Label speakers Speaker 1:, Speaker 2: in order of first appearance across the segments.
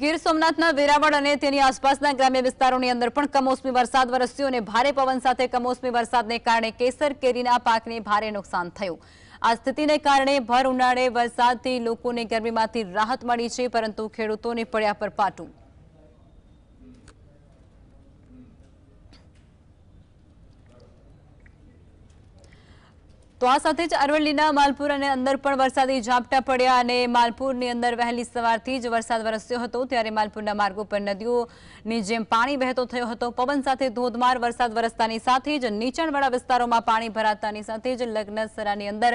Speaker 1: ગીર સોમનાથના વેરાવળ અને તેની આસપાસના ગ્રામ્ય વિસ્તારોની અંદર પણ કમોસમી વરસાદ વરસ્યો અને ભારે પવન સાથે કમોસમી વરસાદને કારણે કેસર, કેરીના પાકને ભારે નુકસાન થયું. આ સ્થિતિને કારણે ભર ઉનાળે વરસાદથી લોકોને ગરમીમાંથી રાહત મળી છે, પરંતુ ખેડૂતોને પડ્યા પર પાટું. તો આ સાથે જ અરવલ્લીના માલપુર અને અંદર પણ વરસાદી ઝાપટા પડ્યા અને માલપુરની અંદર વહેલી સવારથી જ વરસાદ વરસ્યો હતો. ત્યારે માલપુરના માર્ગો પર નદીઓની જેમ પાણી વહેતો થયો હતો. પવન સાથે ધોધમાર વરસાદ વરસતાની સાથે જ નીચાણવાળા વિસ્તારોમાં પાણી ભરાતાની સાથે જ લગ્નસરાની અંદર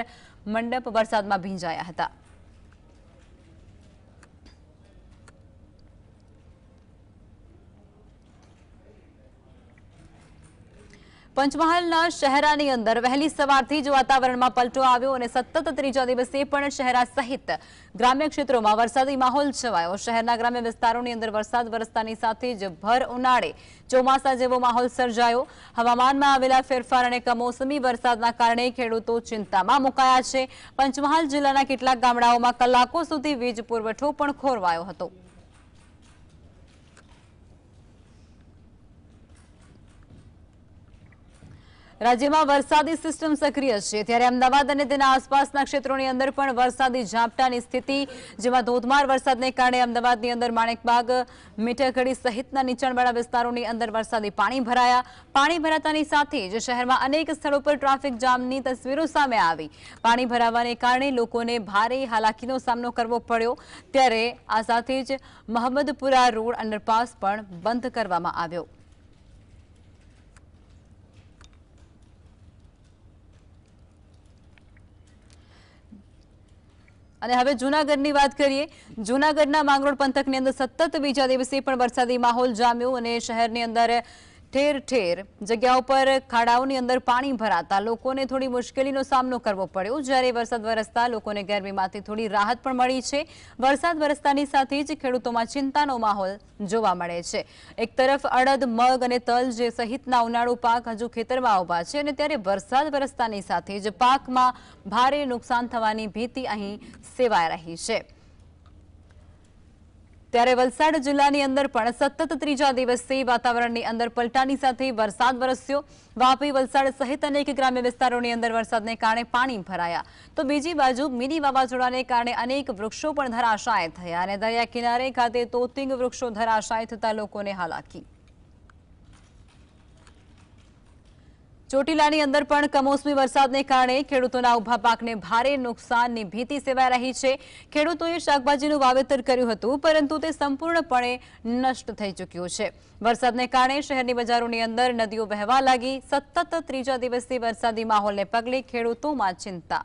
Speaker 1: મંડપ વરસાદમાં ભીંજાયા હતા. પંચમહાલના શહેરાની અંદર વહેલી સવારથી જ વાતાવરણમાં પલટો આવ્યો અને સતત ત્રીજા દિવસે પણ શહેરા સહિત ગ્રામ્ય ક્ષેત્રોમાં વરસાદી માહોલ છવાયો. શહેરના ગ્રામ્ય વિસ્તારોની અંદર વરસાદ વરસતાની સાથે જ ભર ઉનાળે ચોમાસા જેવો માહોલ સર્જાયો. હવામાનમાં આવેલા ફેરફાર અને કમોસમી વરસાદના કારણે ખેડૂતો ચિંતામાં મુકાયા છે. પંચમહાલ જિલ્લાના કેટલાક ગામડાઓમાં કલાકો સુધી વીજ પુરવઠો પણ ખોરવાયો હતો. રાજ્યમાં વરસાદી સિસ્ટમ સક્રિય છે. ત્યારે અમદાવાદ અને તેના આસપાસના ક્ષેત્રોની અંદર પણ વરસાદી ઝાપટાની સ્થિતિ, જેમાં ધોધમાર વરસાદને કારણે અમદાવાદની અંદર માણેકબાગ મીઠાખડી સહિતના નીચાણવાળા વિસ્તારોની અંદર વરસાદી પાણી ભરાયા. પાણી ભરાતાની સાથે જ શહેરમાં અનેક સ્થળો પર ટ્રાફિક જામની તસવીરો સામે આવી. પાણી ભરાવાને કારણે લોકોને ભારે હાલાકીનો સામનો કરવો પડ્યો. ત્યારે આ સાથે જ મહમ્મદપુરા રોડ અંડરપાસ પણ બંધ કરવામાં આવ્યો. અને હવે જૂનાગઢની વાત કરીએ. જૂનાગઢના માંગરોળ પંથકની અંદર સતત બીજા દિવસે પણ વરસાદી માહોલ જામ્યો અને શહેરની અંદર ઠેર ઠેર જગ્યાઓ પર ખાડાઓની અંદર પાણી ભરાતા લોકોને થોડી મુશ્કેલીનો સામનો કરવો પડ્યો. જ્યારે વરસાદ વરસતા લોકોને ગરમીમાંથી થોડી રાહત પણ મળી છે. વરસાદ વરસતાની સાથે જ ખેડૂતોમાં ચિંતાનો માહોલ જોવા મળે છે. એક તરફ અડદ, મગ અને તલ જે સહિતના ઉનાળુ પાક હજુ ખેતરમાં ઊભા છે અને ત્યારે વરસાદ વરસતાની સાથે જ પાકમાં ભારે નુકસાન થવાની ભીતિ અહીં સેવાઈ રહી છે. ત્યારે વલસાડ જિલ્લાની અંદર પણ સતત ત્રીજા દિવસથી વાતાવરણની અંદર પલટાની સાથે વરસાદ વરસ્યો. વાપી, વલસાડ સહિત અનેક ગ્રામ્ય વિસ્તારોની અંદર વરસાદને કારણે પાણી ભરાયા. તો બીજી બાજુ મિની વાવાઝોડાને કારણે અનેક વૃક્ષો પણ ધરાશાય થયા અને દરિયા કિનારે ખાતે તોતિંગ વૃક્ષો ધરાશાય થતા લોકોને હાલાકી. ચોટીલાની અંદર પણ કમોસમી વરસાદને કારણે ખેડૂતોના ઊભા પાકને ભારે નુકસાનની ભીતિ સેવાઈ રહી છે. ખેડૂતોએ શાકભાજીનું વાવેતર કર્યું હતું, પરંતુ તે સંપૂર્ણપણે નષ્ટ થઈ ચૂક્યું છે. વરસાદને કારણે શહેરની બજારોની અંદર નદીઓ વહેવા લાગી. સતત ત્રીજા દિવસથી વરસાદી માહોલને પગલે ખેડૂતોમાં ચિંતા